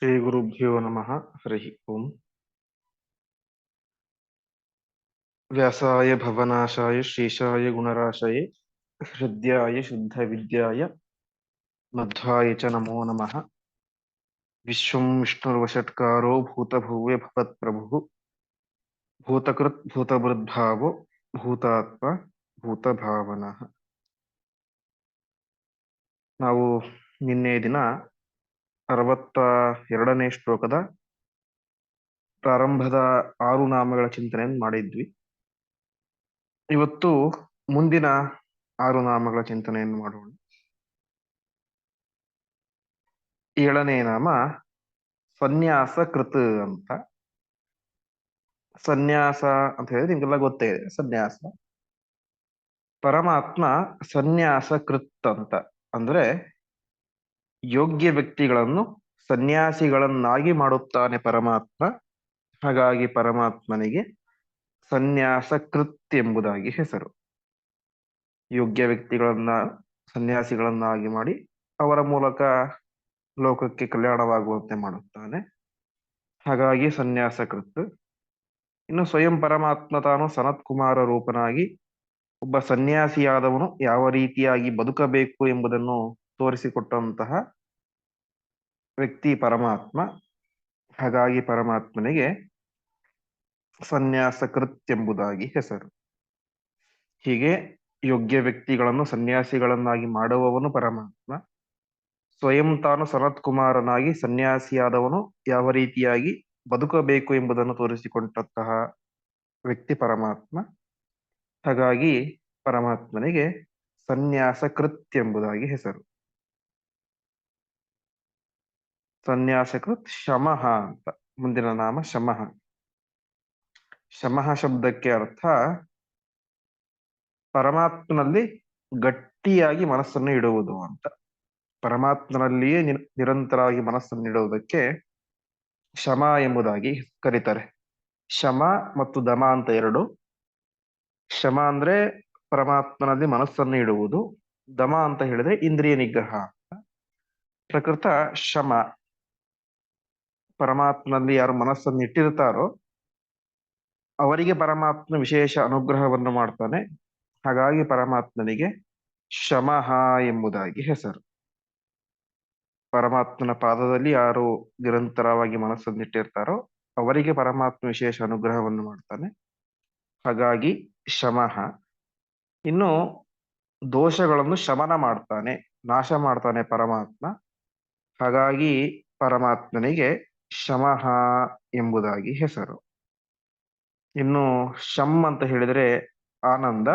श्रीगुरुभ्यो नमः हरिः ओम् व्यासाय भवनाशाय श्रीशाय गुणराशये हृद्याय शुद्धविद्याय मध्वाय च नमो नमः विश्वं विष्णुर्वषट्कारो भूतभुवे भवत्प्रभुः भूतकृत् भूतभृद्भावो ಭೂತಾತ್ಮ ಭೂತಭಾವನಃ ನಾವು ನಿನ್ನೆ ದಿನ ಅರವತ್ತ ಎರಡನೇ ಶ್ಲೋಕದ ಪ್ರಾರಂಭದ ಆರು ನಾಮಗಳ ಚಿಂತನೆಯನ್ನು ಮಾಡಿದ್ವಿ. ಇವತ್ತು ಮುಂದಿನ ಆರು ನಾಮಗಳ ಚಿಂತನೆಯನ್ನು ಮಾಡೋಣ. ಏಳನೇ ನಾಮ, ಸನ್ಯಾಸ ಕೃತ ಅಂತ. ಸನ್ಯಾಸ ಅಂತ ಹೇಳಿದ್ರೆ ನಿಮ್ಗೆಲ್ಲ ಗೊತ್ತೇ ಇದೆ, ಸನ್ಯಾಸ. ಪರಮಾತ್ಮ ಸನ್ಯಾಸ ಕೃತ್ ಅಂತ. ಅಂದ್ರೆ ಯೋಗ್ಯ ವ್ಯಕ್ತಿಗಳನ್ನು ಸನ್ಯಾಸಿಗಳನ್ನಾಗಿ ಮಾಡುತ್ತಾನೆ ಪರಮಾತ್ಮ. ಹಾಗಾಗಿ ಪರಮಾತ್ಮನಿಗೆ ಸನ್ಯಾಸ ಕೃತ್ ಎಂಬುದಾಗಿ ಹೆಸರು. ಯೋಗ್ಯ ವ್ಯಕ್ತಿಗಳನ್ನ ಸನ್ಯಾಸಿಗಳನ್ನಾಗಿ ಮಾಡಿ ಅವರ ಮೂಲಕ ಲೋಕಕ್ಕೆ ಕಲ್ಯಾಣವಾಗುವಂತೆ ಮಾಡುತ್ತಾನೆ. ಹಾಗಾಗಿ ಸನ್ಯಾಸ ಕೃತ್ ಇನ್ನು ಸ್ವಯಂ ಪರಮಾತ್ಮ ತಾನು ಸನತ್ ಕುಮಾರ ರೂಪನಾಗಿ ಒಬ್ಬ ಸನ್ಯಾಸಿಯಾದವನು ಯಾವ ರೀತಿಯಾಗಿ ಬದುಕಬೇಕು ಎಂಬುದನ್ನು ತೋರಿಸಿಕೊಟ್ಟಂತಹ ವ್ಯಕ್ತಿ ಪರಮಾತ್ಮ, ಹಾಗಾಗಿ ಪರಮಾತ್ಮನಿಗೆ ಸನ್ಯಾಸ ಎಂಬುದಾಗಿ ಹೆಸರು. ಹೀಗೆ ಯೋಗ್ಯ ವ್ಯಕ್ತಿಗಳನ್ನು ಸನ್ಯಾಸಿಗಳನ್ನಾಗಿ ಮಾಡುವವನು ಪರಮಾತ್ಮ. ಸ್ವಯಂ ತಾನು ಸನತ್ ಕುಮಾರನಾಗಿ ಸನ್ಯಾಸಿಯಾದವನು ಯಾವ ರೀತಿಯಾಗಿ ಬದುಕಬೇಕು ಎಂಬುದನ್ನು ತೋರಿಸಿಕೊಂಡಂತಹ ವ್ಯಕ್ತಿ ಪರಮಾತ್ಮ. ಹಾಗಾಗಿ ಪರಮಾತ್ಮನಿಗೆ ಸನ್ಯಾಸ ಎಂಬುದಾಗಿ ಹೆಸರು. ಸನ್ಯಾಸಕೃತ್ ಶಮಃ ಅಂತ, ಮುಂದಿನ ನಾಮ ಶಮಃ. ಶಮಃ ಶಬ್ದಕ್ಕೆ ಅರ್ಥ ಪರಮಾತ್ಮನಲ್ಲಿ ಗಟ್ಟಿಯಾಗಿ ಮನಸ್ಸನ್ನು ಇಡುವುದು ಅಂತ. ಪರಮಾತ್ಮನಲ್ಲಿಯೇ ನಿರಂತರವಾಗಿ ಮನಸ್ಸನ್ನು ಇಡುವುದಕ್ಕೆ ಶಮ ಎಂಬುದಾಗಿ ಕರೀತಾರೆ. ಶಮ ಮತ್ತು ದಮ ಅಂತ ಎರಡು. ಶಮ ಅಂದ್ರೆ ಪರಮಾತ್ಮನಲ್ಲಿ ಮನಸ್ಸನ್ನು ಇಡುವುದು. ದಮ ಅಂತ ಹೇಳಿದ್ರೆ ಇಂದ್ರಿಯ ನಿಗ್ರಹ ಪ್ರಕೃತ ಶಮ. ಪರಮಾತ್ಮನಲ್ಲಿ ಯಾರು ಮನಸ್ಸನ್ನು ಇಟ್ಟಿರ್ತಾರೋ ಅವರಿಗೆ ಪರಮಾತ್ಮ ವಿಶೇಷ ಅನುಗ್ರಹವನ್ನು ಮಾಡ್ತಾನೆ. ಹಾಗಾಗಿ ಪರಮಾತ್ಮನಿಗೆ ಶಮಹ ಎಂಬುದಾಗಿ ಹೆಸರು. ಪರಮಾತ್ಮನ ಪಾದದಲ್ಲಿ ಯಾರು ನಿರಂತರವಾಗಿ ಮನಸ್ಸನ್ನಿಟ್ಟಿರ್ತಾರೋ ಅವರಿಗೆ ಪರಮಾತ್ಮ ವಿಶೇಷ ಅನುಗ್ರಹವನ್ನು ಮಾಡ್ತಾನೆ. ಹಾಗಾಗಿ ಶಮಃ ಇನ್ನು ದೋಷಗಳನ್ನು ಶಮನ ಮಾಡ್ತಾನೆ, ನಾಶ ಮಾಡ್ತಾನೆ ಪರಮಾತ್ಮ. ಹಾಗಾಗಿ ಪರಮಾತ್ಮನಿಗೆ ಶಮಃ ಎಂಬುದಾಗಿ ಹೆಸರು. ಇನ್ನು ಶಮ್ ಅಂತ ಹೇಳಿದ್ರೆ ಆನಂದ,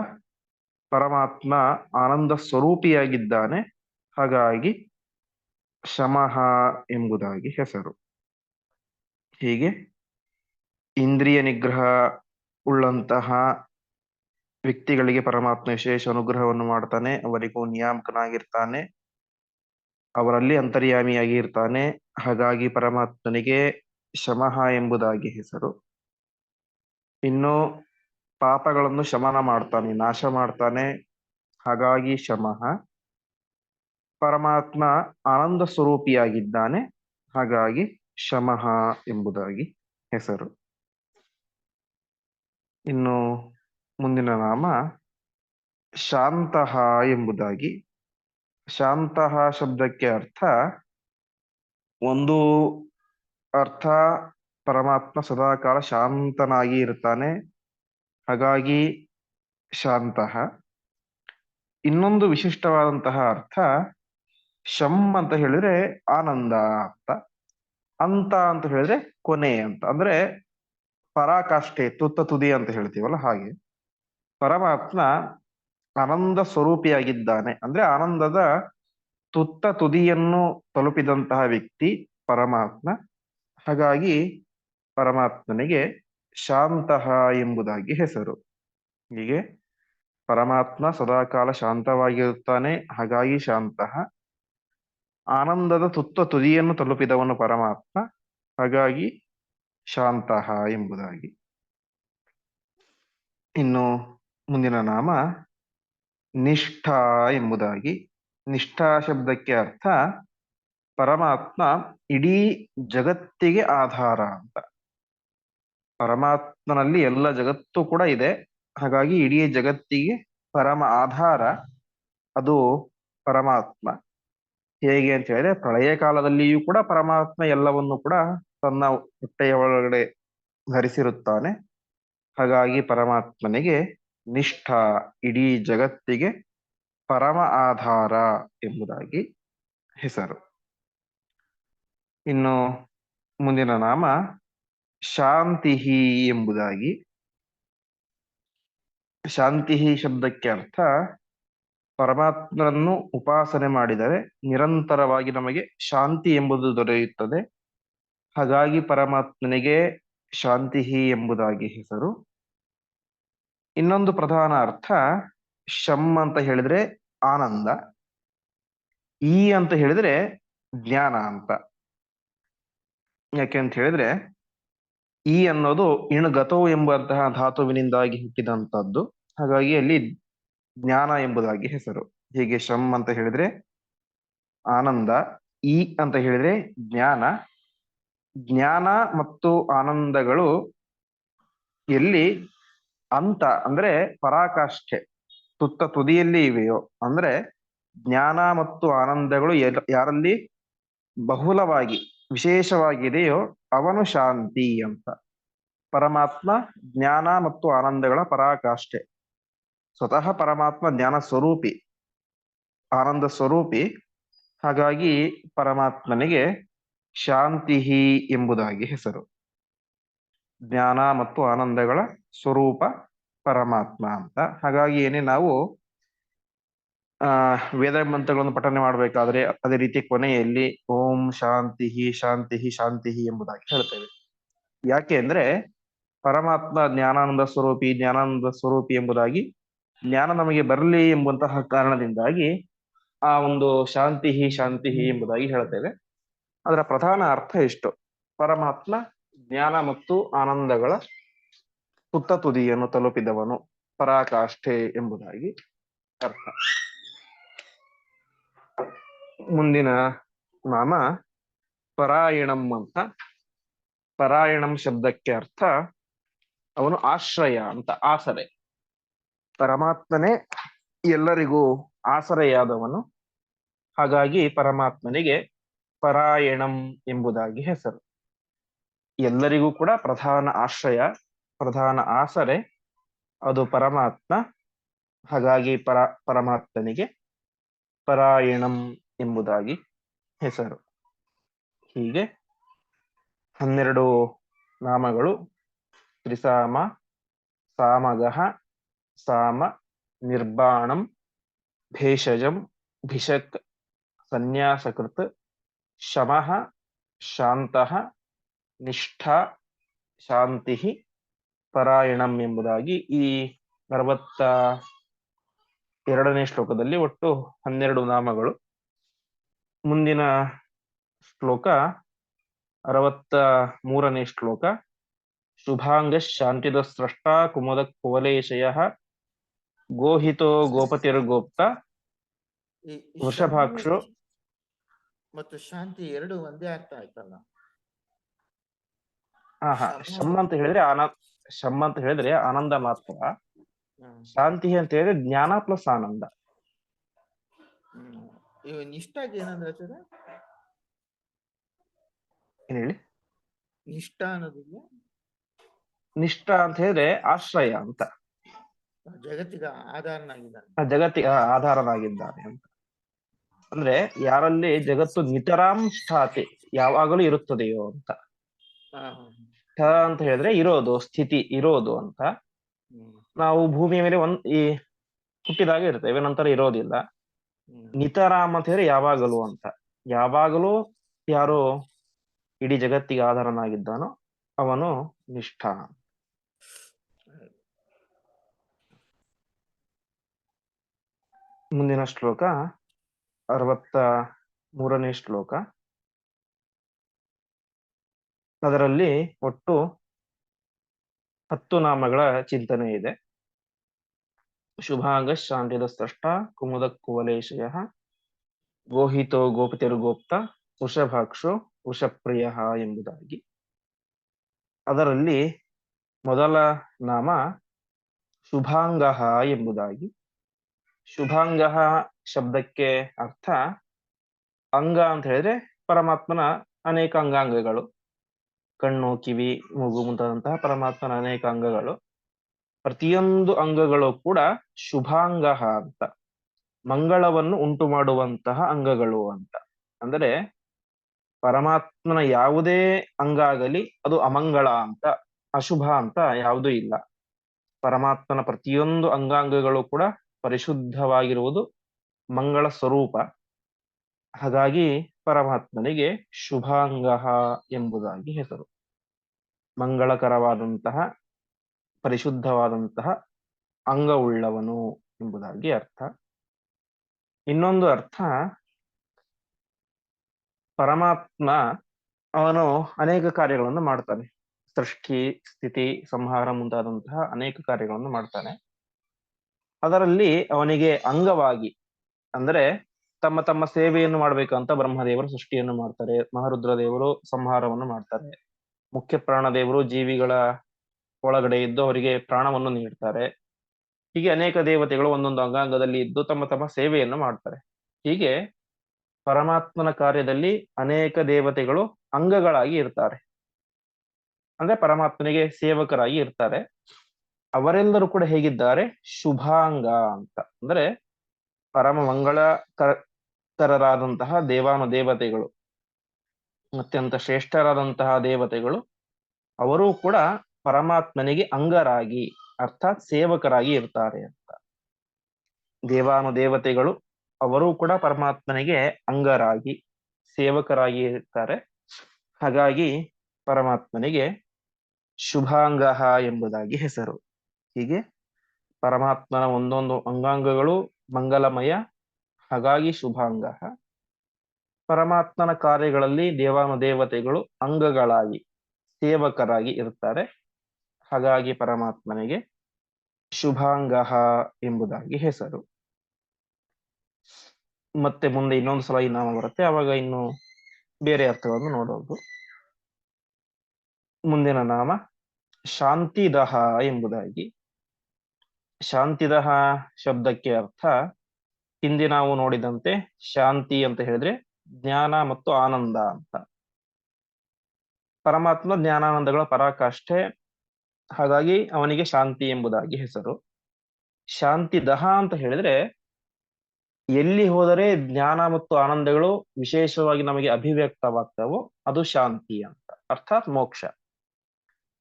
ಪರಮಾತ್ಮ ಆನಂದ ಸ್ವರೂಪಿಯಾಗಿದ್ದಾನೆ, ಹಾಗಾಗಿ ಶಮಃ ಎಂಬುದಾಗಿ ಹೆಸರು. ಹೀಗೆ ಇಂದ್ರಿಯ ನಿಗ್ರಹ ಉಳ್ಳಂತಹ ವ್ಯಕ್ತಿಗಳಿಗೆ ಪರಮಾತ್ಮ ವಿಶೇಷ ಅನುಗ್ರಹವನ್ನು ಮಾಡ್ತಾನೆ, ಅವರಿಗೂ ನಿಯಾಮಕನಾಗಿರ್ತಾನೆ, ಅವರಲ್ಲಿ ಅಂತರ್ಯಾಮಿಯಾಗಿ ಇರ್ತಾನೆ ಹಾಗಾಗಿ ಪರಮಾತ್ಮನಿಗೆ ಶಮಃ ಎಂಬುದಾಗಿ ಹೆಸರು. ಇನ್ನು ಪಾಪಗಳನ್ನು ಶಮನ ಮಾಡ್ತಾನೆ, ನಾಶ ಮಾಡ್ತಾನೆ. ಹಾಗಾಗಿ ಶಮಃ ಪರಮಾತ್ಮ ಆನಂದ ಸ್ವರೂಪಿಯಾಗಿದ್ದಾನೆ, ಹಾಗಾಗಿ ಶಮಃ ಎಂಬುದಾಗಿ ಹೆಸರು. ಇನ್ನು ಮುಂದಿನ ನಾಮ ಶಾಂತಹ ಎಂಬುದಾಗಿ. ಶಾಂತಹ ಶಬ್ದಕ್ಕೆ ಅರ್ಥ ಒಂದು ಅರ್ಥ ಪರಮಾತ್ಮ ಸದಾಕಾಲ ಶಾಂತನಾಗಿ ಇರ್ತಾನೆ ಹಾಗಾಗಿ ಶಾಂತ. ಇನ್ನೊಂದು ವಿಶಿಷ್ಟವಾದಂತಹ ಅರ್ಥ ಶಮ್ ಅಂತ ಹೇಳಿದ್ರೆ ಆನಂದ ಅಂತ. ಅಂತ ಅಂತ ಹೇಳಿದ್ರೆ ಕೊನೆ ಅಂತ. ಅಂದ್ರೆ ಪರಾಕಾಷ್ಠೆ, ತುತ್ತ ತುದಿ ಅಂತ ಹೇಳ್ತೀವಲ್ಲ ಹಾಗೆ. ಪರಮಾತ್ಮ ಆನಂದ ಸ್ವರೂಪಿಯಾಗಿದ್ದಾನೆ. ಅಂದ್ರೆ ಆನಂದದ ತುತ್ತ ತುದಿಯನ್ನು ತಲುಪಿದಂತಹ ವ್ಯಕ್ತಿ ಪರಮಾತ್ಮ. ಹಾಗಾಗಿ ಪರಮಾತ್ಮನಿಗೆ ಶಾಂತಹ ಎಂಬುದಾಗಿ ಹೆಸರು. ಹೀಗೆ ಪರಮಾತ್ಮ ಸದಾಕಾಲ ಶಾಂತವಾಗಿರುತ್ತಾನೆ. ಹಾಗಾಗಿ ಶಾಂತಹ ಆನಂದದ ತುತ್ತ ತುದಿಯನ್ನು ತಲುಪಿದವನು ಪರಮಾತ್ಮ. ಹಾಗಾಗಿ ಶಾಂತಹ ಎಂಬುದಾಗಿ. ಇನ್ನು ಮುಂದಿನ ನಾಮ ನಿಷ್ಠಾ ಎಂಬುದಾಗಿ. ನಿಷ್ಠಾ ಶಬ್ದಕ್ಕೆ ಅರ್ಥ ಪರಮಾತ್ಮ ಇಡೀ ಜಗತ್ತಿಗೆ ಆಧಾರ ಅಂತ. ಪರಮಾತ್ಮನಲ್ಲಿ ಎಲ್ಲ ಜಗತ್ತು ಕೂಡ ಇದೆ. ಹಾಗಾಗಿ ಇಡೀ ಜಗತ್ತಿಗೆ ಪರಮ ಆಧಾರ ಅದು ಪರಮಾತ್ಮ. ಹೇಗೆ ಅಂತ ಹೇಳಿದ್ರೆ ಪ್ರಳಯ ಕಾಲದಲ್ಲಿಯೂ ಕೂಡ ಪರಮಾತ್ಮ ಎಲ್ಲವನ್ನು ಕೂಡ ತನ್ನ ಹೊಟ್ಟೆಯ ಒಳಗಡೆ ಧರಿಸಿರುತ್ತಾನೆ. ಹಾಗಾಗಿ ಪರಮಾತ್ಮನಿಗೆ ನಿಷ್ಠ ಇಡೀ ಜಗತ್ತಿಗೆ ಪರಮ ಆಧಾರ ಎಂಬುದಾಗಿ ಹೆಸರು. ಇನ್ನು ಮುಂದಿನ ನಾಮ ಶಾಂತಿ ಎಂಬುದಾಗಿ. ಶಾಂತಿ ಶಬ್ದಕ್ಕೆ ಅರ್ಥ ಪರಮಾತ್ಮನನ್ನು ಉಪಾಸನೆ ಮಾಡಿದರೆ ನಿರಂತರವಾಗಿ ನಮಗೆ ಶಾಂತಿ ಎಂಬುದು ದೊರೆಯುತ್ತದೆ. ಹಾಗಾಗಿ ಪರಮಾತ್ಮನಿಗೆ ಶಾಂತಿ ಎಂಬುದಾಗಿ ಹೆಸರು. ಇನ್ನೊಂದು ಪ್ರಧಾನ ಅರ್ಥ ಶಮ್ ಅಂತ ಹೇಳಿದ್ರೆ ಆನಂದ, ಈ ಅಂತ ಹೇಳಿದ್ರೆ ಜ್ಞಾನ ಅಂತ. ಯಾಕೆ ಅಂತ ಹೇಳಿದ್ರೆ ಈ ಅನ್ನೋದು ಇಣಗತೋ ಎಂಬಂತಹ ಧಾತುವಿನಿಂದಾಗಿ ಹುಟ್ಟಿದಂತದ್ದು. ಹಾಗಾಗಿ ಅಲ್ಲಿ ಜ್ಞಾನ ಎಂಬುದಾಗಿ ಹೆಸರು. ಹೀಗೆ ಶಮ್ ಅಂತ ಹೇಳಿದ್ರೆ ಆನಂದ, ಈ ಅಂತ ಹೇಳಿದ್ರೆ ಜ್ಞಾನ. ಜ್ಞಾನ ಮತ್ತು ಆನಂದಗಳು ಎಲ್ಲಿ ಅಂತ ಅಂದ್ರೆ ಪರಾಕಾಷ್ಠೆ. ತುತ್ತ ತುದಿಯಲ್ಲಿ ಇವೆಯೋ? ಅಂದ್ರೆ ಜ್ಞಾನ ಮತ್ತು ಆನಂದಗಳು ಯಾರಲ್ಲಿ ಬಹುಲವಾಗಿ, ವಿಶೇಷವಾಗಿದೆಯೋ ಅವನು ಶಾಂತಿ ಅಂತ. ಪರಮಾತ್ಮ ಜ್ಞಾನ ಮತ್ತು ಆನಂದಗಳ ಪರಾಕಾಷ್ಠೆ. ಸ್ವತಃ ಪರಮಾತ್ಮ ಜ್ಞಾನ ಸ್ವರೂಪಿ, ಆನಂದ ಸ್ವರೂಪಿ. ಹಾಗಾಗಿ ಪರಮಾತ್ಮನಿಗೆ ಶಾಂತಿ ಎಂಬುದಾಗಿ ಹೆಸರು. ಜ್ಞಾನ ಮತ್ತು ಆನಂದಗಳ ಸ್ವರೂಪ ಪರಮಾತ್ಮ ಅಂತ. ಹಾಗಾಗಿ ಏನೇ ನಾವು, ಆ, ವೇದ ಮಂತ್ರಗಳನ್ನು ಪಠನೆ ಮಾಡಬೇಕಾದ್ರೆ ಅದೇ ರೀತಿ ಕೊನೆಯಲ್ಲಿ ಓಂ ಶಾಂತಿ ಶಾಂತಿ ಶಾಂತಿ ಎಂಬುದಾಗಿ ಹೇಳ್ತೇವೆ. ಯಾಕೆ ಅಂದ್ರೆ ಪರಮಾತ್ಮ ಜ್ಞಾನಾನಂದ ಸ್ವರೂಪಿ ಜ್ಞಾನಾನಂದ ಸ್ವರೂಪಿ ಎಂಬುದಾಗಿ ಜ್ಞಾನ ನಮಗೆ ಬರಲಿ ಎಂಬಂತಹ ಕಾರಣದಿಂದಾಗಿ ಆ ಒಂದು ಶಾಂತಿ ಶಾಂತಿ ಎಂಬುದಾಗಿ ಹೇಳ್ತೇವೆ. ಅದರ ಪ್ರಧಾನ ಅರ್ಥ ಇಷ್ಟು ಪರಮಾತ್ಮ ಜ್ಞಾನ ಮತ್ತು ಆನಂದಗಳ ತುತ್ತ ತುದಿಯನ್ನು ತಲುಪಿದವನು ಪರಾಕಾಷ್ಠೆ ಎಂಬುದಾಗಿ ಅರ್ಥ. ಮುಂದಿನ ನಾಮ ಪರಾಯಣಂ ಅಂತ. ಪರಾಯಣಂ ಶಬ್ದಕ್ಕೆ ಅರ್ಥ ಅವನು ಆಶ್ರಯ ಅಂತ, ಆಸರೆ. ಪರಮಾತ್ಮನೇ ಎಲ್ಲರಿಗೂ ಆಸರೆಯಾದವನು. ಹಾಗಾಗಿ ಪರಮಾತ್ಮನಿಗೆ ಪರಾಯಣಂ ಎಂಬುದಾಗಿ ಹೆಸರು. ಎಲ್ಲರಿಗೂ ಕೂಡ ಪ್ರಧಾನ ಆಶ್ರಯ ಪ್ರಧಾನ ಆಸರೆ, ಅದು ಪರಮಾತ್ಮ, ಹಾಗಾಗಿ ಪರ, ಪರಮಾತ್ಮನಿಗೆ ಪರಾಯಣಂ ಎಂಬುದಾಗಿ ಹೆಸರು. ಹೀಗೆ ಹನ್ನೆರಡು ನಾಮಗಳು, ತ್ರಿಸಾಮ, ಸಾಮಗಹ, ಸಾಮ, ನಿರ್ಬಾಣಂ, ಭೇಷಜಂ, ಭಿಷಕ್, ಸನ್ಯಾಸಕೃತ್, ಶಮಃ, ಶಾಂತಃ, ನಿಷ್ಠಾ, ಶಾಂತಿ ಪರಾಯಣಂ ಎಂಬುದಾಗಿ ಈ ಅರವತ್ತ ಎರಡನೇ ಶ್ಲೋಕದಲ್ಲಿ ಒಟ್ಟು ಹನ್ನೆರಡು ನಾಮಗಳು. ಮುಂದಿನ ಶ್ಲೋಕ ಅರವತ್ತ ಮೂರನೇ ಶ್ಲೋಕ. ಶುಭಾಂಗ ಶಾಂತಿದ ಸ್ರಷ್ಟ ಕುಮದ ಕುವಲೇಶಯ ಗೋಹಿತೋ ಗೋಪತಿರ್ಗೋಪ್ತ ವೃಷಭಾಕ್ಷು. ಮತ್ತು ಶಾಂತಿ ಎರಡು ಒಂದೇ ಅರ್ಥ ಆಯ್ತಲ್ಲ? ಹಾ ಹಾ ಶಮ್ಮ ಅಂತ ಹೇಳಿದ್ರೆ ಆನಂದ ಶಮ್ ಅಂತ ಹೇಳಿದ್ರೆ ಆನಂದ ಮಾತ್ರ. ಶಾಂತಿ ಅಂತ ಹೇಳಿದ್ರೆ ಜ್ಞಾನ ಪ್ಲಸ್ ಆನಂದ. ನಿಷ್ಠಾಗೆ ಏನಂದ್ರೆ ಏನ್ ಹೇಳಿ? ನಿಷ್ಠ ಅನ್ನೋದಿಲ್ಲ. ನಿಷ್ಠ ಅಂತ ಹೇಳಿದ್ರೆ ಆಶ್ರಯ ಅಂತ. ಜಗತ್ತಿಗೆ ಆಧಾರನಾಗಿದ್ದಾನೆ ಜಗತ್ತಿಗೆ ಆಧಾರನಾಗಿದ್ದಾನೆ ಅಂತ. ಅಂದ್ರೆ ಯಾರಲ್ಲಿ ಜಗತ್ತು ನಿತರಾಂ ಸ್ಥಾತಿ ಯಾವಾಗಲೂ ಇರುತ್ತದೆಯೋ ಅಂತ. ಠ ಅಂತ ಹೇಳಿದ್ರೆ ಇರೋದು ಸ್ಥಿತಿ ಇರೋದು ಅಂತ. ನಾವು ಭೂಮಿಯ ಮೇಲೆ ಒಂದ್ ಈ ಹುಟ್ಟಿದಾಗ ಇರ್ತೇವೆ ನಂತರ ಇರೋದಿಲ್ಲ. ನಿತರಾಮ್ ಅಂತ ಹೇಳಿದ್ರೆ ಯಾವಾಗಲೂ ಅಂತ. ಯಾವಾಗಲೂ ಯಾರು ಇಡೀ ಜಗತ್ತಿಗೆ ಆಧಾರನಾಗಿದ್ದಾನೋ ಅವನು ನಿಷ್ಠ ಮುಂದಿನ ಶ್ಲೋಕ ಅರವತ್ತ ಮೂರನೇ ಶ್ಲೋಕ. ಅದರಲ್ಲಿ ಒಟ್ಟು ಹತ್ತು ನಾಮಗಳ ಚಿಂತನೆ ಇದೆ. ಶುಭಾಂಗ ಶಾಂತಿದ ಸ್ರಷ್ಟ ಕುಮುದ ಕುವಲೇಶಯ ಗೋಹಿತೋ ಗೋಪತಿರ್ಗೋಪ್ತ ವೃಷಭಾಕ್ಷೋ ವೃಷಪ್ರಿಯ ಎಂಬುದಾಗಿ. ಅದರಲ್ಲಿ ಮೊದಲ ನಾಮ ಶುಭಾಂಗ ಎಂಬುದಾಗಿ. ಶುಭಾಂಗ ಶಬ್ದಕ್ಕೆ ಅರ್ಥ ಅಂಗ ಅಂತ ಹೇಳಿದ್ರೆ ಪರಮಾತ್ಮನ ಅನೇಕ ಅಂಗಾಂಗಗಳು. ಕಣ್ಣು ಕಿವಿ ಮೂಗು ಮುಂತಾದಂತಹ ಪರಮಾತ್ಮನ ಅನೇಕ ಅಂಗಗಳು. ಪ್ರತಿಯೊಂದು ಅಂಗಗಳು ಕೂಡ ಶುಭಾಂಗ ಅಂತ. ಮಂಗಳವನ್ನು ಉಂಟು ಮಾಡುವಂತಹ ಅಂಗಗಳು ಅಂತ. ಅಂದರೆ ಪರಮಾತ್ಮನ ಯಾವುದೇ ಅಂಗ ಆಗಲಿ ಅದು ಅಮಂಗಳ ಅಂತ, ಅಶುಭ ಅಂತ ಯಾವುದೂ ಇಲ್ಲ. ಪರಮಾತ್ಮನ ಪ್ರತಿಯೊಂದು ಅಂಗಾಂಗಗಳು ಕೂಡ ಪರಿಶುದ್ಧವಾಗಿರುವುದು ಮಂಗಳ ಸ್ವರೂಪ. ಹಾಗಾಗಿ ಪರಮಾತ್ಮನಿಗೆ ಶುಭಾಂಗ ಎಂಬುದಾಗಿ ಹೆಸರು. ಮಂಗಳಕರವಾದಂತಹ, ಪರಿಶುದ್ಧವಾದಂತಹ ಅಂಗವುಳ್ಳವನು ಎಂಬುದಾಗಿ ಅರ್ಥ. ಇನ್ನೊಂದು ಅರ್ಥ, ಪರಮಾತ್ಮ ಅವನು ಅನೇಕ ಕಾರ್ಯಗಳನ್ನು ಮಾಡ್ತಾನೆ. ಸೃಷ್ಟಿ, ಸ್ಥಿತಿ, ಸಂಹಾರ ಮುಂತಾದಂತಹ ಅನೇಕ ಕಾರ್ಯಗಳನ್ನು ಮಾಡ್ತಾನೆ. ಅದರಲ್ಲಿ ಅವನಿಗೆ ಅಂಗವಾಗಿ, ಅಂದ್ರೆ ತಮ್ಮ ತಮ್ಮ ಸೇವೆಯನ್ನು ಮಾಡ್ಬೇಕಂತ ಬ್ರಹ್ಮದೇವರು ಸೃಷ್ಟಿಯನ್ನು ಮಾಡ್ತಾರೆ. ಮಹಾರುದ್ರ ದೇವರು ಸಂಹಾರವನ್ನು ಮಾಡ್ತಾರೆ. ಮುಖ್ಯ ಪ್ರಾಣದೇವರು ಜೀವಿಗಳ ಒಳಗಡೆ ಇದ್ದು ಅವರಿಗೆ ಪ್ರಾಣವನ್ನು ನೀಡ್ತಾರೆ. ಹೀಗೆ ಅನೇಕ ದೇವತೆಗಳು ಒಂದೊಂದು ಅಂಗಾಂಗದಲ್ಲಿ ಇದ್ದು ತಮ್ಮ ತಮ್ಮ ಸೇವೆಯನ್ನು ಮಾಡ್ತಾರೆ. ಹೀಗೆ ಪರಮಾತ್ಮನ ಕಾರ್ಯದಲ್ಲಿ ಅನೇಕ ದೇವತೆಗಳು ಅಂಗಗಳಾಗಿ ಇರ್ತಾರೆ. ಅಂದ್ರೆ ಪರಮಾತ್ಮನಿಗೆ ಸೇವಕರಾಗಿ ಇರ್ತಾರೆ. ಅವರೆಲ್ಲರೂ ಕೂಡ ಹೇಗಿದ್ದಾರೆ? ಶುಭಾಂಗ ಅಂತ. ಅಂದ್ರೆ ಪರಮ ಮಂಗಳ ಕರರಾದಂತಹ ದೇವಾನು ದೇವತೆಗಳು, ಅತ್ಯಂತ ಶ್ರೇಷ್ಠರಾದಂತಹ ದೇವತೆಗಳು, ಅವರೂ ಕೂಡ ಪರಮಾತ್ಮನಿಗೆ ಅಂಗರಾಗಿ, ಅರ್ಥಾತ್ ಸೇವಕರಾಗಿ ಇರ್ತಾರೆ ಅಂತ. ದೇವಾನು ದೇವತೆಗಳು ಅವರೂ ಕೂಡ ಪರಮಾತ್ಮನಿಗೆ ಅಂಗರಾಗಿ, ಸೇವಕರಾಗಿ ಇರ್ತಾರೆ. ಹಾಗಾಗಿ ಪರಮಾತ್ಮನಿಗೆ ಶುಭಾಂಗ ಎಂಬುದಾಗಿ ಹೆಸರು. ಹೀಗೆ ಪರಮಾತ್ಮನ ಒಂದೊಂದು ಅಂಗಾಂಗಗಳು ಮಂಗಲಮಯ. ಹಾಗಾಗಿ ಶುಭಾಂಗ. ಪರಮಾತ್ಮನ ಕಾರ್ಯಗಳಲ್ಲಿ ದೇವಾನು ದೇವತೆಗಳು ಅಂಗಗಳಾಗಿ, ಸೇವಕರಾಗಿ ಇರ್ತಾರೆ ಹಾಗಾಗಿ ಪರಮಾತ್ಮನಿಗೆ ಶುಭಾಂಗ ಎಂಬುದಾಗಿ ಹೆಸರು. ಮತ್ತೆ ಮುಂದೆ ಇನ್ನೊಂದು ಸಲ ಈ ನಾಮ ಬರುತ್ತೆ. ಅವಾಗ ಇನ್ನು ಬೇರೆ ಅರ್ಥಗಳನ್ನು ನೋಡೋದು. ಮುಂದಿನ ನಾಮ ಶಾಂತಿದಹ ಎಂಬುದಾಗಿ. ಶಾಂತಿದಹ ಶಬ್ದಕ್ಕೆ ಅರ್ಥ ಹಿಂದೆ ನಾವು ನೋಡಿದಂತೆ ಶಾಂತಿ ಅಂತ ಹೇಳಿದ್ರೆ ಜ್ಞಾನ ಮತ್ತು ಆನಂದ ಅಂತ. ಪರಮಾತ್ಮ ಜ್ಞಾನಾನಂದಗಳ ಪರಾಕಾಷ್ಠೆ, ಹಾಗಾಗಿ ಅವನಿಗೆ ಶಾಂತಿ ಎಂಬುದಾಗಿ ಹೆಸರು. ಶಾಂತಿ ದಹ ಅಂತ ಹೇಳಿದ್ರೆ ಎಲ್ಲಿ ಹೋದರೆ ಜ್ಞಾನ ಮತ್ತು ಆನಂದಗಳು ವಿಶೇಷವಾಗಿ ನಮಗೆ ಅಭಿವ್ಯಕ್ತವಾಗ್ತವೋ ಅದು ಶಾಂತಿ ಅಂತ. ಅರ್ಥಾತ್ ಮೋಕ್ಷ.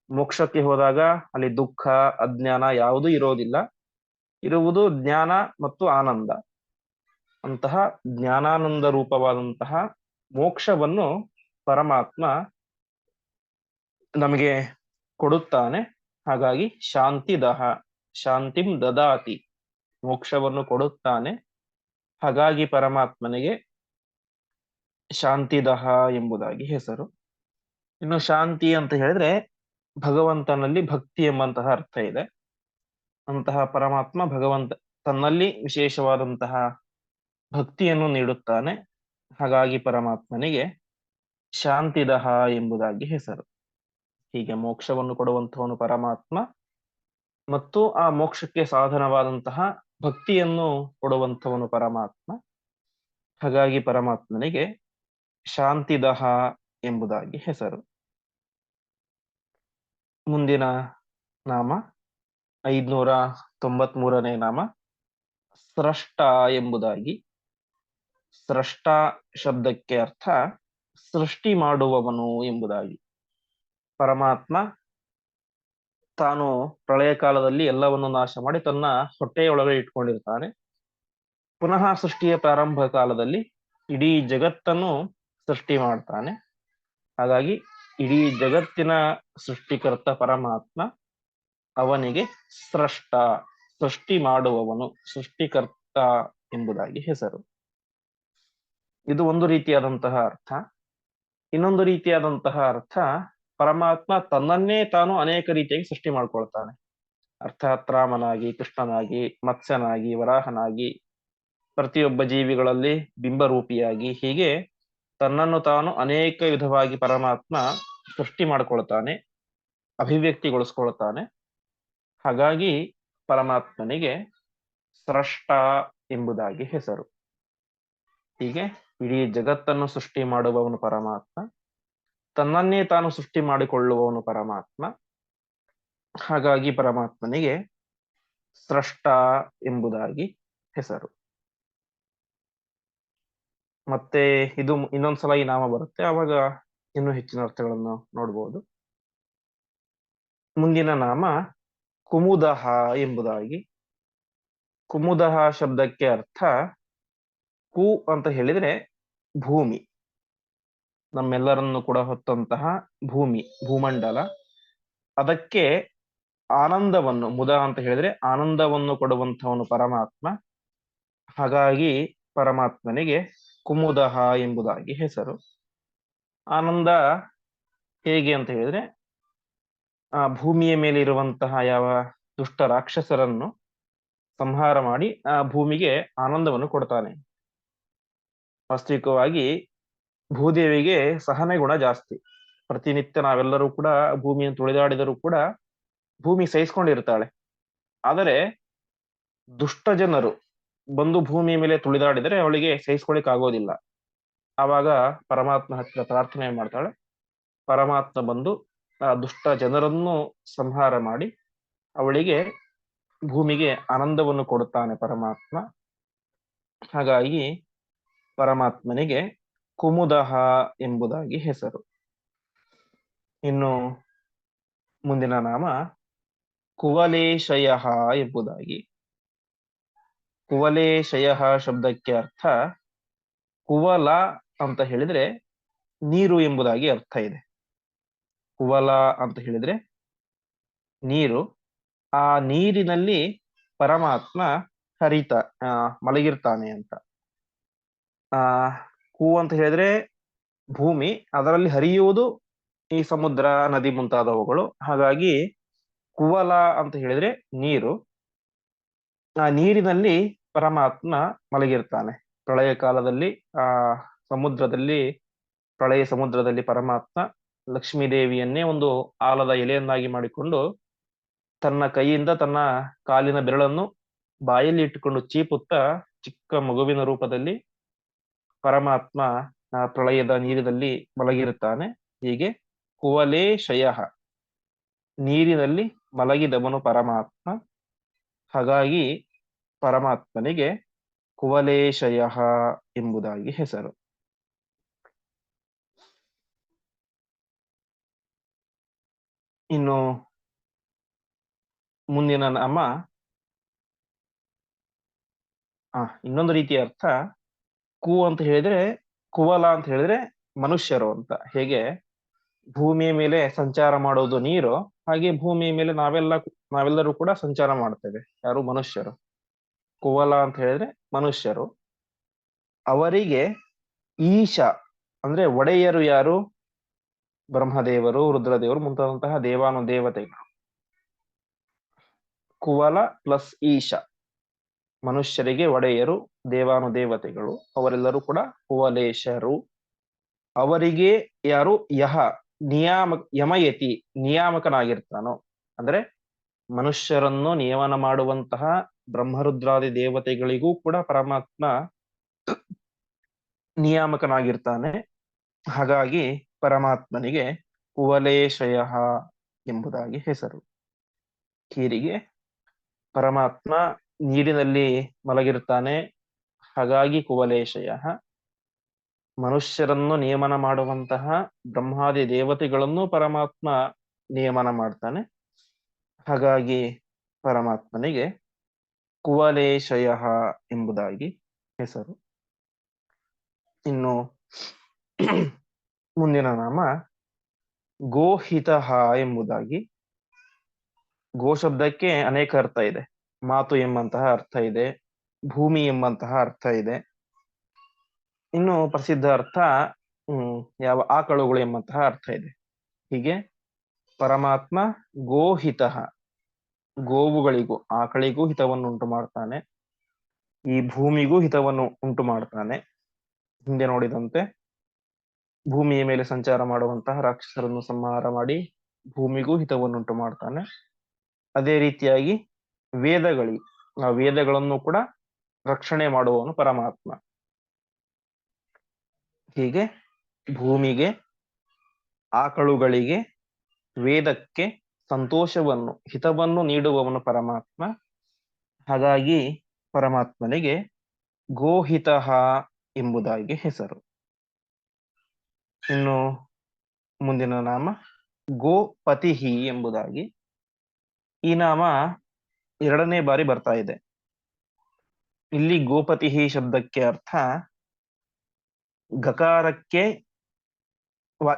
ಮೋಕ್ಷಕ್ಕೆ ಹೋದಾಗ ಅಲ್ಲಿ ದುಃಖ, ಅಜ್ಞಾನ ಯಾವುದೂ ಇರೋದಿಲ್ಲ. ಇರುವುದು ಜ್ಞಾನ ಮತ್ತು ಆನಂದ. ಅಂತಹ ಜ್ಞಾನಾನಂದ ರೂಪವಾದಂತಹ ಮೋಕ್ಷವನ್ನು ಪರಮಾತ್ಮ ನಮಗೆ ಕೊಡುತ್ತಾನೆ. ಹಾಗಾಗಿ ಶಾಂತಿ ದಹ, ಶಾಂತಿಂ ದದಾತಿ, ಮೋಕ್ಷವನ್ನು ಕೊಡುತ್ತಾನೆ. ಹಾಗಾಗಿ ಪರಮಾತ್ಮನಿಗೆ ಶಾಂತಿದಹ ಎಂಬುದಾಗಿ ಹೆಸರು. ಇನ್ನು ಶಾಂತಿ ಅಂತ ಹೇಳಿದ್ರೆ ಭಗವಂತನಲ್ಲಿ ಭಕ್ತಿ ಎಂಬಂತಹ ಅರ್ಥ ಇದೆ. ಅಂತಹ ಪರಮಾತ್ಮ ಭಗವಂತ ತನ್ನಲ್ಲಿ ವಿಶೇಷವಾದಂತಹ ಭಕ್ತಿಯನ್ನು ನೀಡುತ್ತಾನೆ. ಹಾಗಾಗಿ ಪರಮಾತ್ಮನಿಗೆ ಶಾಂತಿದಹ ಎಂಬುದಾಗಿ ಹೆಸರು. ಹೀಗೆ ಮೋಕ್ಷವನ್ನು ಕೊಡುವಂತಹವನು ಪರಮಾತ್ಮ ಮತ್ತು ಆ ಮೋಕ್ಷಕ್ಕೆ ಸಾಧನವಾದಂತಹ ಭಕ್ತಿಯನ್ನು ಕೊಡುವಂಥವನು ಪರಮಾತ್ಮ. ಹಾಗಾಗಿ ಪರಮಾತ್ಮನಿಗೆ ಶಾಂತಿದಹ ಎಂಬುದಾಗಿ ಹೆಸರು. ಮುಂದಿನ ನಾಮ ಐದ್ನೂರ ತೊಂಬತ್ ಮೂರನೇ ನಾಮ ಸ್ರಷ್ಟ ಎಂಬುದಾಗಿ. ಸ್ರಷ್ಟ ಶಬ್ದಕ್ಕೆ ಅರ್ಥ ಸೃಷ್ಟಿ ಮಾಡುವವನು ಎಂಬುದಾಗಿ. ಪರಮಾತ್ಮ ತಾನು ಪ್ರಳಯ ಕಾಲದಲ್ಲಿ ಎಲ್ಲವನ್ನು ನಾಶ ಮಾಡಿ ತನ್ನ ಹೊಟ್ಟೆಯೊಳಗೆ ಇಟ್ಕೊಂಡಿರ್ತಾನೆ. ಪುನಃ ಸೃಷ್ಟಿಯ ಪ್ರಾರಂಭ ಕಾಲದಲ್ಲಿ ಇಡೀ ಜಗತ್ತನ್ನು ಸೃಷ್ಟಿ ಮಾಡ್ತಾನೆ. ಹಾಗಾಗಿ ಇಡೀ ಜಗತ್ತಿನ ಸೃಷ್ಟಿಕರ್ತ ಪರಮಾತ್ಮ ಅವನಿಗೆ ಸೃಷ್ಟ, ಸೃಷ್ಟಿ ಮಾಡುವವನು, ಸೃಷ್ಟಿಕರ್ತ ಎಂಬುದಾಗಿ ಹೆಸರು. ಇದು ಒಂದು ರೀತಿಯಾದಂತಹ ಅರ್ಥ. ಇನ್ನೊಂದು ರೀತಿಯಾದಂತಹ ಅರ್ಥ, ಪರಮಾತ್ಮ ತನ್ನನ್ನೇ ತಾನು ಅನೇಕ ರೀತಿಯಾಗಿ ಸೃಷ್ಟಿ ಮಾಡ್ಕೊಳ್ತಾನೆ. ಅರ್ಥಾತ್ ರಾಮನಾಗಿ, ಕೃಷ್ಣನಾಗಿ, ಮತ್ಸ್ಯನಾಗಿ, ವರಾಹನಾಗಿ, ಪ್ರತಿಯೊಬ್ಬ ಜೀವಿಗಳಲ್ಲಿ ಬಿಂಬರೂಪಿಯಾಗಿ ಹೀಗೆ ತನ್ನನ್ನು ತಾನು ಅನೇಕ ವಿಧವಾಗಿ ಪರಮಾತ್ಮ ಸೃಷ್ಟಿ ಮಾಡಿಕೊಳ್ತಾನೆ, ಅಭಿವ್ಯಕ್ತಿಗೊಳಿಸ್ಕೊಳ್ತಾನೆ. ಹಾಗಾಗಿ ಪರಮಾತ್ಮನಿಗೆ ಸ್ರಷ್ಟ ಎಂಬುದಾಗಿ ಹೆಸರು. ಹೀಗೆ ಇಡೀ ಜಗತ್ತನ್ನು ಸೃಷ್ಟಿ ಮಾಡುವವನು ಪರಮಾತ್ಮ, ತನ್ನನ್ನೇ ತಾನು ಸೃಷ್ಟಿ ಮಾಡಿಕೊಳ್ಳುವವನು ಪರಮಾತ್ಮ. ಹಾಗಾಗಿ ಪರಮಾತ್ಮನಿಗೆ ಸ್ರಷ್ಟ ಎಂಬುದಾಗಿ ಹೆಸರು. ಮತ್ತೆ ಇದು ಇನ್ನೊಂದ್ಸಲ ಈ ನಾಮ ಬರುತ್ತೆ. ಆವಾಗ ಇನ್ನು ಹೆಚ್ಚಿನ ಅರ್ಥಗಳನ್ನು ನೋಡಬಹುದು ಮುಂದಿನ ನಾಮ ಕುಮುದಹ ಎಂಬುದಾಗಿ. ಕುಮುದಹ ಶಬ್ದಕ್ಕೆ ಅರ್ಥ ಕು ಅಂತ ಹೇಳಿದ್ರೆ ಭೂಮಿ. ನಮ್ಮೆಲ್ಲರನ್ನು ಕೂಡ ಹೊತ್ತಂತಹ ಭೂಮಿ, ಭೂಮಂಡಲ. ಅದಕ್ಕೆ ಆನಂದವನ್ನು, ಮುದ ಅಂತ ಹೇಳಿದ್ರೆ ಆನಂದವನ್ನು ಕೊಡುವಂತವನು ಪರಮಾತ್ಮ. ಹಾಗಾಗಿ ಪರಮಾತ್ಮನಿಗೆ ಕುಮುದಹ ಎಂಬುದಾಗಿ ಹೆಸರು. ಆನಂದ ಹೇಗೆ ಅಂತ ಹೇಳಿದ್ರೆ, ಆ ಭೂಮಿಯ ಮೇಲೆ ಇರುವಂತಹ ಯಾವ ದುಷ್ಟ ರಾಕ್ಷಸರನ್ನು ಸಂಹಾರ ಮಾಡಿ ಆ ಭೂಮಿಗೆ ಆನಂದವನ್ನು ಕೊಡ್ತಾನೆ. ವಾಸ್ತವಿಕವಾಗಿ ಭೂದೇವಿಗೆ ಸಹನೆ ಗುಣ ಜಾಸ್ತಿ. ಪ್ರತಿನಿತ್ಯ ನಾವೆಲ್ಲರೂ ಕೂಡ ಭೂಮಿಯನ್ನು ತುಳಿದಾಡಿದರೂ ಕೂಡ ಭೂಮಿ ಸಹಿಸ್ಕೊಂಡಿರ್ತಾಳೆ. ಆದರೆ ದುಷ್ಟ ಜನರು ಬಂದು ಭೂಮಿಯ ಮೇಲೆ ತುಳಿದಾಡಿದರೆ ಅವಳಿಗೆ ಸಹಿಸ್ಕೊಳಿಕ್ ಆಗೋದಿಲ್ಲ ಆವಾಗ ಪರಮಾತ್ಮ ಹತ್ತಿರ ಪ್ರಾರ್ಥನೆ ಮಾಡ್ತಾಳೆ. ಪರಮಾತ್ಮ ಬಂದು ಆ ದುಷ್ಟ ಜನರನ್ನು ಸಂಹಾರ ಮಾಡಿ ಅವಳಿಗೆ ಭೂಮಿಗೆ ಆನಂದವನ್ನು ಕೊಡುತ್ತಾನೆ ಪರಮಾತ್ಮ. ಹಾಗಾಗಿ ಪರಮಾತ್ಮನಿಗೆ ಕುಮುದಹ ಎಂಬುದಾಗಿ ಹೆಸರು. ಇನ್ನು ಮುಂದಿನ ನಾಮ ಕುವಲೇಶಯ ಎಂಬುದಾಗಿ. ಕುವಲೇಶಯ ಶಬ್ದಕ್ಕೆ ಅರ್ಥ ಕುವಲ ಅಂತ ಹೇಳಿದ್ರೆ ನೀರು ಎಂಬುದಾಗಿ ಅರ್ಥ ಇದೆ. ಕುವಲ ಅಂತ ಹೇಳಿದ್ರೆ ನೀರು. ಆ ನೀರಿನಲ್ಲಿ ಪರಮಾತ್ಮ ಹರಿತ ಮಲಗಿರ್ತಾನೆ ಅಂತ. ಆ, ಕೂ ಅಂತ ಹೇಳಿದ್ರೆ ಭೂಮಿ, ಅದರಲ್ಲಿ ಹರಿಯುವುದು ಈ ಸಮುದ್ರ, ನದಿ ಮುಂತಾದವುಗಳು. ಹಾಗಾಗಿ ಕುವಲ ಅಂತ ಹೇಳಿದ್ರೆ ನೀರು. ಆ ನೀರಿನಲ್ಲಿ ಪರಮಾತ್ಮ ಮಲಗಿರ್ತಾನೆ. ಪ್ರಳಯ ಕಾಲದಲ್ಲಿ, ಆ, ಸಮುದ್ರದಲ್ಲಿ, ಪ್ರಳಯ ಸಮುದ್ರದಲ್ಲಿ ಪರಮಾತ್ಮ ಲಕ್ಷ್ಮೀ ದೇವಿಯನ್ನೇ ಒಂದು ಆಲದ ಎಲೆಯನ್ನಾಗಿ ಮಾಡಿಕೊಂಡು ತನ್ನ ಕೈಯಿಂದ ತನ್ನ ಕಾಲಿನ ಬೆರಳನ್ನು ಬಾಯಲ್ಲಿ ಇಟ್ಟುಕೊಂಡು ಚೀಪುತ್ತಾ ಚಿಕ್ಕ ಮಗುವಿನ ರೂಪದಲ್ಲಿ ಪರಮಾತ್ಮ, ಆ, ಪ್ರಳಯದ ನೀರಿನಲ್ಲಿ ಮಲಗಿರುತ್ತಾನೆ. ಹೀಗೆ ಕುವಲೇ ಶಯ ನೀರಿನಲ್ಲಿ ಮಲಗಿದವನು ಪರಮಾತ್ಮ. ಹಾಗಾಗಿ ಪರಮಾತ್ಮನಿಗೆ ಕುವಲೇಶಯ ಎಂಬುದಾಗಿ ಹೆಸರು. ಇನ್ನು ಮುಂದಿನ ನಾಮ ಆ, ಇನ್ನೊಂದು ರೀತಿಯ ಅರ್ಥ, ಕು ಅಂತ ಹೇಳಿದ್ರೆ, ಕುವಲ ಅಂತ ಹೇಳಿದ್ರೆ ಮನುಷ್ಯರು ಅಂತ. ಹೇಗೆ? ಭೂಮಿಯ ಮೇಲೆ ಸಂಚಾರ ಮಾಡೋದು ನೀರು ಹಾಗೆ ಭೂಮಿಯ ಮೇಲೆ ನಾವೆಲ್ಲ ನಾವೆಲ್ಲರೂ ಕೂಡ ಸಂಚಾರ ಮಾಡ್ತೇವೆ. ಯಾರು? ಮನುಷ್ಯರು. ಕುವಲ ಅಂತ ಹೇಳಿದ್ರೆ ಮನುಷ್ಯರು. ಅವರಿಗೆ ಈಶ ಅಂದ್ರೆ ಒಡೆಯರು ಯಾರು? ಬ್ರಹ್ಮದೇವರು, ರುದ್ರದೇವರು ಮುಂತಾದಂತಹ ದೇವಾನು ದೇವತೆಗಳು ಕುವಲ ಪ್ಲಸ್ ಈಶ. ಮನುಷ್ಯರಿಗೆ ಒಡೆಯರು ದೇವಾನು ದೇವತೆಗಳು ಅವರೆಲ್ಲರೂ ಕೂಡ ಕುವಲೇಶರು. ಅವರಿಗೆ ಯಾರು? ಯಹ. ನಿಯಾಮ ಯಮಯತಿ ನಿಯಾಮಕನಾಗಿರ್ತಾನೋ, ಅಂದ್ರೆ ಮನುಷ್ಯರನ್ನು ನಿಯಮನ ಮಾಡುವಂತಹ ಬ್ರಹ್ಮರುದ್ರಾದಿ ದೇವತೆಗಳಿಗೂ ಕೂಡ ಪರಮಾತ್ಮ ನಿಯಾಮಕನಾಗಿರ್ತಾನೆ. ಹಾಗಾಗಿ ಪರಮಾತ್ಮನಿಗೆ ಕುವಲೇಶಯ ಎಂಬುದಾಗಿ ಹೆಸರು. ಕೀರಿಗೆ ಪರಮಾತ್ಮ ನೀರಿನಲ್ಲಿ ಮಲಗಿರ್ತಾನೆ. ಹಾಗಾಗಿ ಕುವಲೇಶಯ. ಮನುಷ್ಯರನ್ನು ನಿಯಮನ ಮಾಡುವಂತಹ ಬ್ರಹ್ಮಾದಿ ದೇವತೆಗಳನ್ನು ಪರಮಾತ್ಮ ನಿಯಮನ ಮಾಡ್ತಾನೆ. ಹಾಗಾಗಿ ಪರಮಾತ್ಮನಿಗೆ ಕುವಲೇಶಯ ಎಂಬುದಾಗಿ ಹೆಸರು. ಇನ್ನು ಮುಂದಿನ ನಾಮ ಗೋಹಿತ ಎಂಬುದಾಗಿ. ಗೋ ಶಬ್ದಕ್ಕೆ ಅನೇಕ ಅರ್ಥ ಇದೆ. ಮಾತು ಎಂಬಂತಹ ಅರ್ಥ ಇದೆ. ಭೂಮಿ ಎಂಬಂತಹ ಅರ್ಥ ಇದೆ. ಇನ್ನು ಪ್ರಸಿದ್ಧ ಅರ್ಥ ಯಾವ ಆಕಳುಗಳು ಎಂಬಂತಹ ಅರ್ಥ ಇದೆ. ಹೀಗೆ, ಪರಮಾತ್ಮ ಗೋಹಿತ, ಗೋವುಗಳಿಗೂ, ಆಕಳಿಗೂ ಹಿತವನ್ನು ಉಂಟು ಮಾಡ್ತಾನೆ. ಈ ಭೂಮಿಗೂ ಹಿತವನ್ನು ಉಂಟು ಮಾಡ್ತಾನೆ. ಹಿಂದೆ ನೋಡಿದಂತೆ, ಭೂಮಿಯ ಮೇಲೆ ಸಂಚಾರ ಮಾಡುವಂತಹ ರಾಕ್ಷಸರನ್ನು ಸಂಹಾರ ಮಾಡಿ ಭೂಮಿಗೂ ಹಿತವನ್ನುಂಟು ಮಾಡ್ತಾನೆ. ಅದೇ ರೀತಿಯಾಗಿ ವೇದಗಳಿ, ಆ ವೇದಗಳನ್ನು ಕೂಡ ರಕ್ಷಣೆ ಮಾಡುವವನು ಪರಮಾತ್ಮ. ಹೀಗೆ ಭೂಮಿಗೆ, ಆಕಳುಗಳಿಗೆ, ವೇದಕ್ಕೆ ಸಂತೋಷವನ್ನು, ಹಿತವನ್ನು ನೀಡುವವನು ಪರಮಾತ್ಮ. ಹಾಗಾಗಿ ಪರಮಾತ್ಮನಿಗೆ ಗೋಹಿತ ಎಂಬುದಾಗಿ ಹೆಸರು. ಇನ್ನು ಮುಂದಿನ ನಾಮ ಗೋಪತಿಹಿ ಎಂಬುದಾಗಿ. ಈ ನಾಮ ಎರಡನೇ ಬಾರಿ ಬರ್ತಾ ಇದೆ. ಇಲ್ಲಿ ಗೋಪತಿಹಿ ಶಬ್ದಕ್ಕೆ ಅರ್ಥ ಗಕಾರಕ್ಕೆ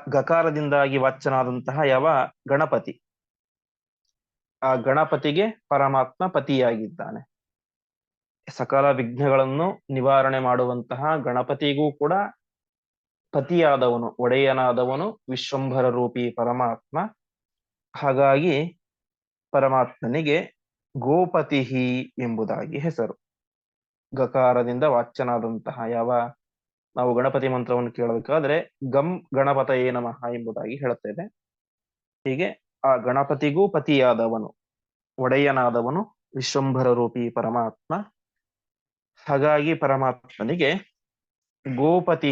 ಗಕಾರದಿಂದಾಗಿ ವಾಚನಾದಂತಹ ಯಾವ ಗಣಪತಿ? ಆ ಗಣಪತಿಗೆ ಪರಮಾತ್ಮ ಪತಿಯಾಗಿದ್ದಾನೆ. ಸಕಲ ವಿಘ್ನಗಳನ್ನು ನಿವಾರಣೆ ಮಾಡುವಂತಹ ಗಣಪತಿಗೂ ಕೂಡ ಪತಿಯಾದವನು, ಒಡೆಯನಾದವನು ವಿಶ್ವಂಭರ ರೂಪಿ ಪರಮಾತ್ಮ. ಹಾಗಾಗಿ ಪರಮಾತ್ಮನಿಗೆ ಗೋಪತಿಹಿ ಎಂಬುದಾಗಿ ಹೆಸರು. ಗಕಾರದಿಂದ ವಾಚ್ಯನಾದಂತಹ ಯಾವ ನಾವು ಗಣಪತಿ ಮಂತ್ರವನ್ನು ಕೇಳಬೇಕಾದ್ರೆ ಗಂ ಗಣಪತಯೇ ನಮಃ ಎಂಬುದಾಗಿ ಹೇಳುತ್ತೇವೆ. ಹೀಗೆ ಆ ಗಣಪತಿಗೂ ಪತಿಯಾದವನು, ಒಡೆಯನಾದವನು ವಿಶ್ವಂಭರ ರೂಪಿ ಪರಮಾತ್ಮ. ಹಾಗಾಗಿ ಪರಮಾತ್ಮನಿಗೆ ಗೋಪತಿ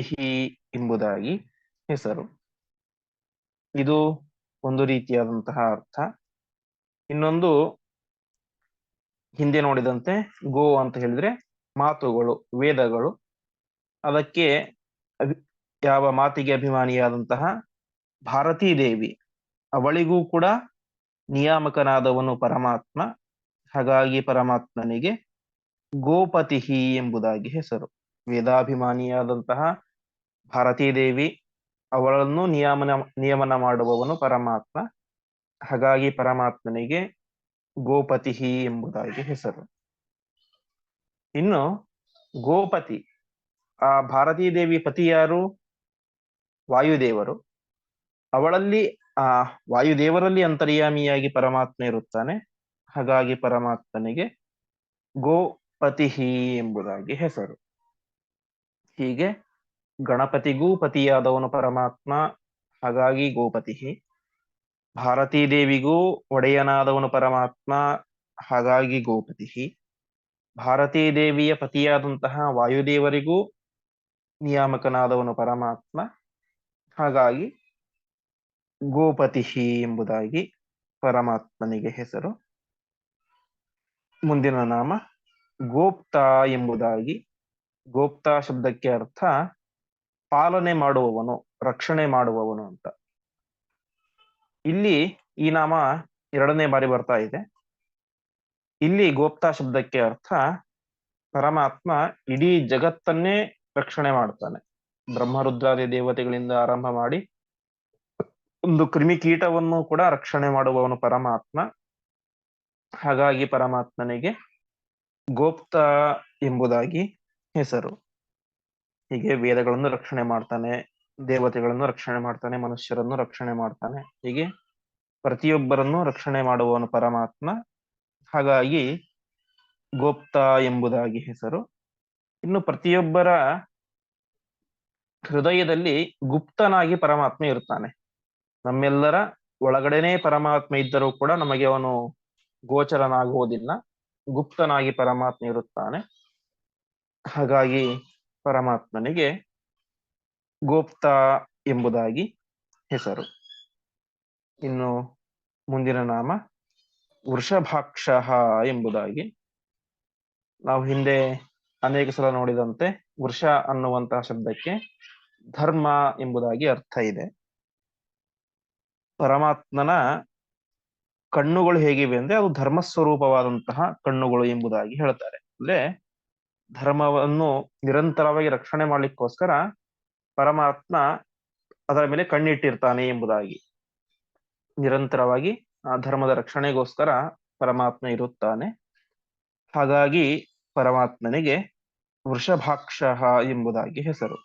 ಎಂಬುದಾಗಿ ಹೆಸರು. ಇದು ಒಂದು ರೀತಿಯಾದಂತಹ ಅರ್ಥ. ಇನ್ನೊಂದು ಹಿಂದೆ ನೋಡಿದಂತೆ ಗೋ ಅಂತ ಹೇಳಿದ್ರೆ ಮಾತುಗಳು, ವೇದಗಳು ಅದಕ್ಕೆ ಯಾವ ಮಾತಿಗೆ ಅಭಿಮಾನಿಯಾದಂತಹ ಭಾರತೀ ದೇವಿ, ಅವಳಿಗೂ ಕೂಡ ನಿಯಾಮಕನಾದವನು ಪರಮಾತ್ಮ, ಹಾಗಾಗಿ ಪರಮಾತ್ಮನಿಗೆ ಗೋಪತಿಹಿ ಎಂಬುದಾಗಿ ಹೆಸರು. ವೇದಾಭಿಮಾನಿಯಾದಂತಹ ಭಾರತೀ ದೇವಿ, ಅವಳನ್ನು ನಿಯಮನ ನಿಯಮನ ಮಾಡುವವನು ಪರಮಾತ್ಮ, ಹಾಗಾಗಿ ಪರಮಾತ್ಮನಿಗೆ ಗೋಪತಿಹಿ ಎಂಬುದಾಗಿ ಹೆಸರು. ಇನ್ನು ಗೋಪತಿ ಆ ಭಾರತೀ ದೇವಿ ಪತಿ ಯಾರು? ವಾಯುದೇವರು. ಅವಳಲ್ಲಿ, ಆ, ವಾಯುದೇವರಲ್ಲಿ ಅಂತರ್ಯಾಮಿಯಾಗಿ ಪರಮಾತ್ಮ ಇರುತ್ತಾನೆ. ಹಾಗಾಗಿ ಪರಮಾತ್ಮನಿಗೆ ಗೋಪತಿಹಿ ಎಂಬುದಾಗಿ ಹೆಸರು. ಹೀಗೆ ಗಣಪತಿಗೂ ಪತಿಯಾದವನು ಪರಮಾತ್ಮ, ಹಾಗಾಗಿ ಗೋಪತಿಹಿ ಭಾರತೀ ದೇವಿಗೂ ಒಡೆಯನಾದವನು ಪರಮಾತ್ಮ, ಹಾಗಾಗಿ ಗೋಪತಿಹಿ ಭಾರತೀ ದೇವಿಯ ಪತಿಯಾದಂತಹ ವಾಯುದೇವರಿಗೂ ನಿಯಾಮಕನಾದವನು ಪರಮಾತ್ಮ. ಹಾಗಾಗಿ ಗೋಪತಿಹಿ ಎಂಬುದಾಗಿ ಪರಮಾತ್ಮನಿಗೆ ಹೆಸರು. ಮುಂದಿನ ನಾಮ ಗೋಪ್ತ ಎಂಬುದಾಗಿ. ಗೋಪ್ತ ಶಬ್ದಕ್ಕೆ ಅರ್ಥ ಪಾಲನೆ ಮಾಡುವವನು, ರಕ್ಷಣೆ ಮಾಡುವವನು ಅಂತ. ಇಲ್ಲಿ ಈ ನಾಮ ಎರಡನೇ ಬಾರಿ ಬರ್ತಾ ಇದೆ. ಇಲ್ಲಿ ಗೋಪ್ತ ಶಬ್ದಕ್ಕೆ ಅರ್ಥ ಪರಮಾತ್ಮ ಇಡೀ ಜಗತ್ತನ್ನೇ ರಕ್ಷಣೆ ಮಾಡ್ತಾನೆ. ಬ್ರಹ್ಮರುದ್ರಾದಿ ದೇವತೆಗಳಿಂದ ಆರಂಭ ಮಾಡಿ ಒಂದು ಕ್ರಿಮಿಕೀಟವನ್ನು ಕೂಡ ರಕ್ಷಣೆ ಮಾಡುವವನು ಪರಮಾತ್ಮ. ಹಾಗಾಗಿ ಪರಮಾತ್ಮನಿಗೆ ಗೋಪ್ತ ಎಂಬುದಾಗಿ ಹೆಸರು. ಹೀಗೆ ವೇದಗಳನ್ನು ರಕ್ಷಣೆ ಮಾಡ್ತಾನೆ ದೇವತೆಗಳನ್ನು ರಕ್ಷಣೆ ಮಾಡ್ತಾನೆ ಮನುಷ್ಯರನ್ನು ರಕ್ಷಣೆ ಮಾಡ್ತಾನೆ. ಹೀಗೆ ಪ್ರತಿಯೊಬ್ಬರನ್ನು ರಕ್ಷಣೆ ಮಾಡುವವನು ಪರಮಾತ್ಮ. ಹಾಗಾಗಿ ಗೋಪ್ತ ಎಂಬುದಾಗಿ ಹೆಸರು. ಇನ್ನು ಪ್ರತಿಯೊಬ್ಬರ ಹೃದಯದಲ್ಲಿ ಗುಪ್ತನಾಗಿ ಪರಮಾತ್ಮ ಇರ್ತಾನೆ ನಮ್ಮೆಲ್ಲರ ಒಳಗಡೆನೆ ಪರಮಾತ್ಮ ಇದ್ದರೂ ಕೂಡ ನಮಗೆ ಅವನು ಗೋಚರನಾಗುವುದಿಲ್ಲ. ಗುಪ್ತನಾಗಿ ಪರಮಾತ್ಮ ಇರುತ್ತಾನೆ. ಹಾಗಾಗಿ ಪರಮಾತ್ಮನಿಗೆ ಗೋಪ್ತ ಎಂಬುದಾಗಿ ಹೆಸರು. ಇನ್ನು ಮುಂದಿನ ನಾಮ ವೃಷಭಾಕ್ಷ ಎಂಬುದಾಗಿ. ನಾವು ಹಿಂದೆ ಅನೇಕ ಸಲ ನೋಡಿದಂತೆ ವೃಷ ಅನ್ನುವಂತಹ ಶಬ್ದಕ್ಕೆ ಧರ್ಮ ಎಂಬುದಾಗಿ ಅರ್ಥ ಇದೆ. ಪರಮಾತ್ಮನ ಕಣ್ಣುಗಳು ಹೇಗಿವೆ ಅಂದ್ರೆ ಅದು ಧರ್ಮ ಸ್ವರೂಪವಾದಂತಹ ಕಣ್ಣುಗಳು ಎಂಬುದಾಗಿ ಹೇಳ್ತಾರೆ. ಅಂದ್ರೆ ಧರ್ಮವನ್ನು ನಿರಂತರವಾಗಿ ರಕ್ಷಣೆ ಮಾಡ್ಲಿಕ್ಕೋಸ್ಕರ ಪರಮಾತ್ಮ ಅದರ ಮೇಲೆ ಕಣ್ಣಿಟ್ಟಿರ್ತಾನೆ ಎಂಬುದಾಗಿ. ನಿರಂತರವಾಗಿ ಆ ಧರ್ಮದ ರಕ್ಷಣೆಗೋಸ್ಕರ ಪರಮಾತ್ಮ ಇರುತ್ತಾನೆ. ಹಾಗಾಗಿ ಪರಮಾತ್ಮನಿಗೆ ವೃಷಭಾಕ್ಷ ಎಂಬುದಾಗಿ ಹೆಸರು.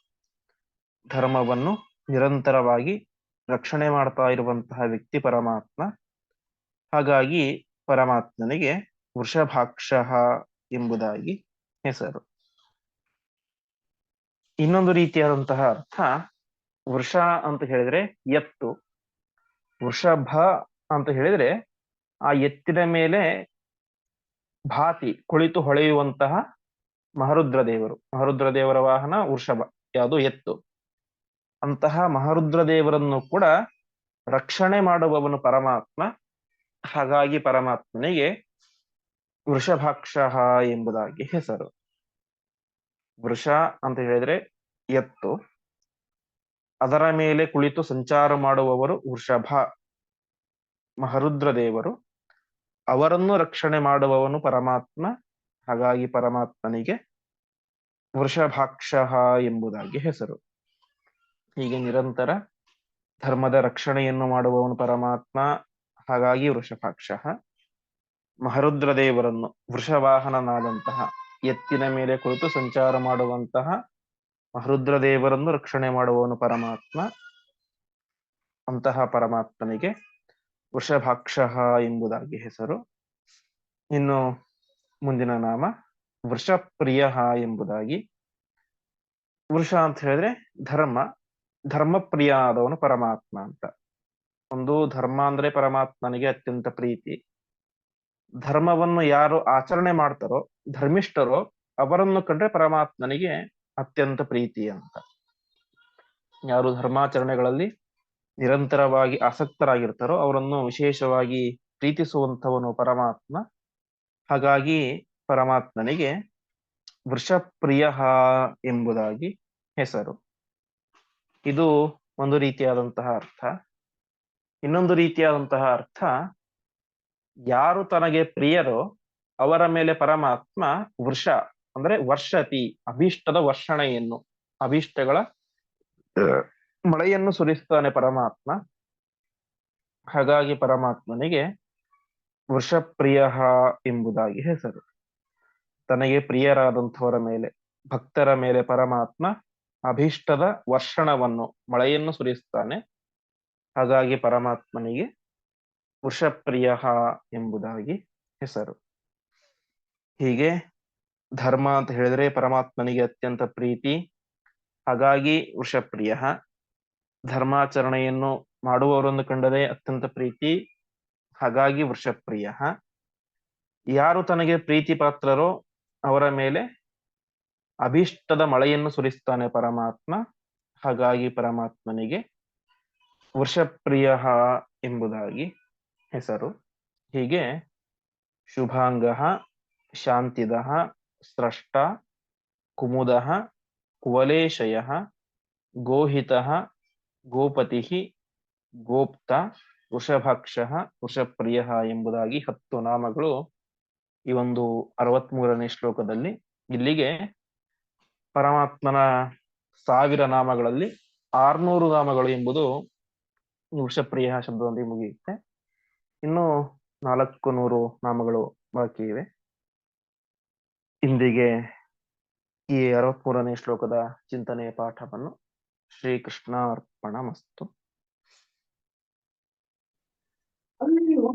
ಧರ್ಮವನ್ನು ನಿರಂತರವಾಗಿ ರಕ್ಷಣೆ ಮಾಡ್ತಾ ಇರುವಂತಹ ವ್ಯಕ್ತಿ ಪರಮಾತ್ಮ. ಹಾಗಾಗಿ ಪರಮಾತ್ಮನಿಗೆ ವೃಷಭಾಕ್ಷ ಎಂಬುದಾಗಿ ಹೆಸರು. ಇನ್ನೊಂದು ರೀತಿಯಾದಂತಹ ಅರ್ಥ ವೃಷ ಅಂತ ಹೇಳಿದ್ರೆ ಎತ್ತು. ವೃಷಭ ಅಂತ ಹೇಳಿದ್ರೆ ಆ ಎತ್ತಿನ ಮೇಲೆ ಭಾತಿ, ಕುಳಿತು ಹೊಳೆಯುವಂತಹ ಮಹರುದ್ರ ದೇವರು ಮಹರುದ್ರ ದೇವರ ವಾಹನ ವೃಷಭ, ಯಾವುದು ಎತ್ತು. ಅಂತಹ ಮಹರುದ್ರ ದೇವರನ್ನು ಕೂಡ ರಕ್ಷಣೆ ಮಾಡುವವನು ಪರಮಾತ್ಮ. ಹಾಗಾಗಿ ಪರಮಾತ್ಮನಿಗೆ ವೃಷಭಾಕ್ಷ ಎಂಬುದಾಗಿ ಹೆಸರು. ವೃಷ ಅಂತ ಹೇಳಿದ್ರೆ ಎತ್ತು. ಅದರ ಮೇಲೆ ಕುಳಿತು ಸಂಚಾರ ಮಾಡುವವರು ವೃಷಭ. ಮಹರುದ್ರ ದೇವರು ಅವರನ್ನು ರಕ್ಷಣೆ ಮಾಡುವವನು ಪರಮಾತ್ಮ. ಹಾಗಾಗಿ ಪರಮಾತ್ಮನಿಗೆ ವೃಷಭಾಕ್ಷ ಎಂಬುದಾಗಿ ಹೆಸರು. ಹೀಗೆ ನಿರಂತರ ಧರ್ಮದ ರಕ್ಷಣೆಯನ್ನು ಮಾಡುವವನು ಪರಮಾತ್ಮ, ಹಾಗಾಗಿ ವೃಷಭಾಕ್ಷ ಮಹರುದ್ರ ದೇವರನ್ನು ವೃಷವಾಹನನಾದಂತಹ ಎತ್ತಿನ ಮೇಲೆ ಕುಳಿತು ಸಂಚಾರ ಮಾಡುವಂತಹ ಮಹರುದ್ರ ದೇವರನ್ನು ರಕ್ಷಣೆ ಮಾಡುವವನು ಪರಮಾತ್ಮ. ಅಂತಹ ಪರಮಾತ್ಮನಿಗೆ ವೃಷಭಾಕ್ಷ ಎಂಬುದಾಗಿ ಹೆಸರು. ಇನ್ನು ಮುಂದಿನ ನಾಮ ವೃಷಪ್ರಿಯ ಎಂಬುದಾಗಿ ವೃಷ ಅಂತ ಹೇಳಿದ್ರೆ ಧರ್ಮ, ಧರ್ಮಪ್ರಿಯ ಆದವನು ಪರಮಾತ್ಮ ಅಂತ. ಒಂದು ಧರ್ಮ ಅಂದ್ರೆ ಪರಮಾತ್ಮನಿಗೆ ಅತ್ಯಂತ ಪ್ರೀತಿ. ಧರ್ಮವನ್ನು ಯಾರು ಆಚರಣೆ ಮಾಡ್ತಾರೋ, ಧರ್ಮಿಷ್ಠರೋ ಅವರನ್ನು ಕಂಡ್ರೆ ಪರಮಾತ್ಮನಿಗೆ ಅತ್ಯಂತ ಪ್ರೀತಿ ಅಂತ. ಯಾರು ಧರ್ಮಾಚರಣೆಗಳಲ್ಲಿ ನಿರಂತರವಾಗಿ ಆಸಕ್ತರಾಗಿರ್ತಾರೋ ಅವರನ್ನು ವಿಶೇಷವಾಗಿ ಪ್ರೀತಿಸುವಂಥವನು ಪರಮಾತ್ಮ. ಹಾಗಾಗಿ ಪರಮಾತ್ಮನಿಗೆ ವೃಷಪ್ರಿಯ ಎಂಬುದಾಗಿ ಹೆಸರು. ಇದು ಒಂದು ರೀತಿಯಾದಂತಹ ಅರ್ಥ. ಇನ್ನೊಂದು ರೀತಿಯಾದಂತಹ ಅರ್ಥ, ಯಾರು ತನಗೆ ಪ್ರಿಯರೋ ಅವರ ಮೇಲೆ ಪರಮಾತ್ಮ ವೃಷ, ಅಂದ್ರೆ ವರ್ಷತಿ, ಅಭೀಷ್ಟದ ವರ್ಷಣೆಯನ್ನು, ಅಭೀಷ್ಟಗಳ ಮಳೆಯನ್ನು ಸುರಿಸ್ತಾನೆ ಪರಮಾತ್ಮ. ಹಾಗಾಗಿ ಪರಮಾತ್ಮನಿಗೆ ವೃಷಪ್ರಿಯ ಎಂಬುದಾಗಿ ಹೆಸರು. ತನಗೆ ಪ್ರಿಯರಾದಂಥವರ ಮೇಲೆ, ಭಕ್ತರ ಮೇಲೆ ಪರಮಾತ್ಮ ಅಭೀಷ್ಟದ ವರ್ಷಣವನ್ನು, ಮಳೆಯನ್ನು ಸುರಿಸ್ತಾನೆ ಹಾಗಾಗಿ ಪರಮಾತ್ಮನಿಗೆ ವೃಷಪ್ರಿಯ ಎಂಬುದಾಗಿ ಹೆಸರು. ಹೀಗೆ ಧರ್ಮ ಅಂತ ಹೇಳಿದ್ರೆ ಪರಮಾತ್ಮನಿಗೆ ಅತ್ಯಂತ ಪ್ರೀತಿ. ಹಾಗಾಗಿ ವೃಷಪ್ರಿಯ ಧರ್ಮಾಚರಣೆಯನ್ನು ಮಾಡುವವರನ್ನು ಕಂಡರೆ ಅತ್ಯಂತ ಪ್ರೀತಿ. ಹಾಗಾಗಿ ವೃಷಪ್ರಿಯ ಯಾರು ತನಗೆ ಪ್ರೀತಿ ಪಾತ್ರರೋ ಅವರ ಮೇಲೆ ಅಭೀಷ್ಟದ ಮಳೆಯನ್ನು ಸುರಿಸ್ತಾನೆ ಪರಮಾತ್ಮ. ಹಾಗಾಗಿ ಪರಮಾತ್ಮನಿಗೆ ವೃಷಪ್ರಿಯ ಎಂಬುದಾಗಿ ಹೆಸರು. ಹೀಗೆ ಶುಭಾಂಗ ಶಾಂತಿದ ಸ್ರಷ್ಟ, ಕುಮುದ ಕುವಲೇಶಯ ಗೋಹಿತ ಗೋಪತಿ ಗೋಪ್ತ ವೃಷಭಾಕ್ಷ ವೃಷಪ್ರಿಯ ಎಂಬುದಾಗಿ ಹತ್ತು ನಾಮಗಳು ಈ ಒಂದು ಅರವತ್ಮೂರನೇ ಶ್ಲೋಕದಲ್ಲಿ ಇಲ್ಲಿಗೆ ಪರಮಾತ್ಮನ ಸಾವಿರ ನಾಮಗಳಲ್ಲಿ ಆರ್ನೂರು ನಾಮಗಳು ಎಂಬುದು ವೃಷಪ್ರಿಯ ಶಬ್ದದೊಂದಿಗೆ ಮುಗಿಯುತ್ತೆ. ಇನ್ನು ನಾಲ್ಕು ನೂರು ನಾಮಗಳು ಬಾಕಿ ಇವೆ. ಇಂದಿಗೆ ಈ ಅರವತ್ಮೂರನೇ ಶ್ಲೋಕದ ಚಿಂತನೆಯ ಪಾಠವನ್ನು ಶ್ರೀಕೃಷ್ಣ ಅರ್ಪಣ ಮಸ್ತು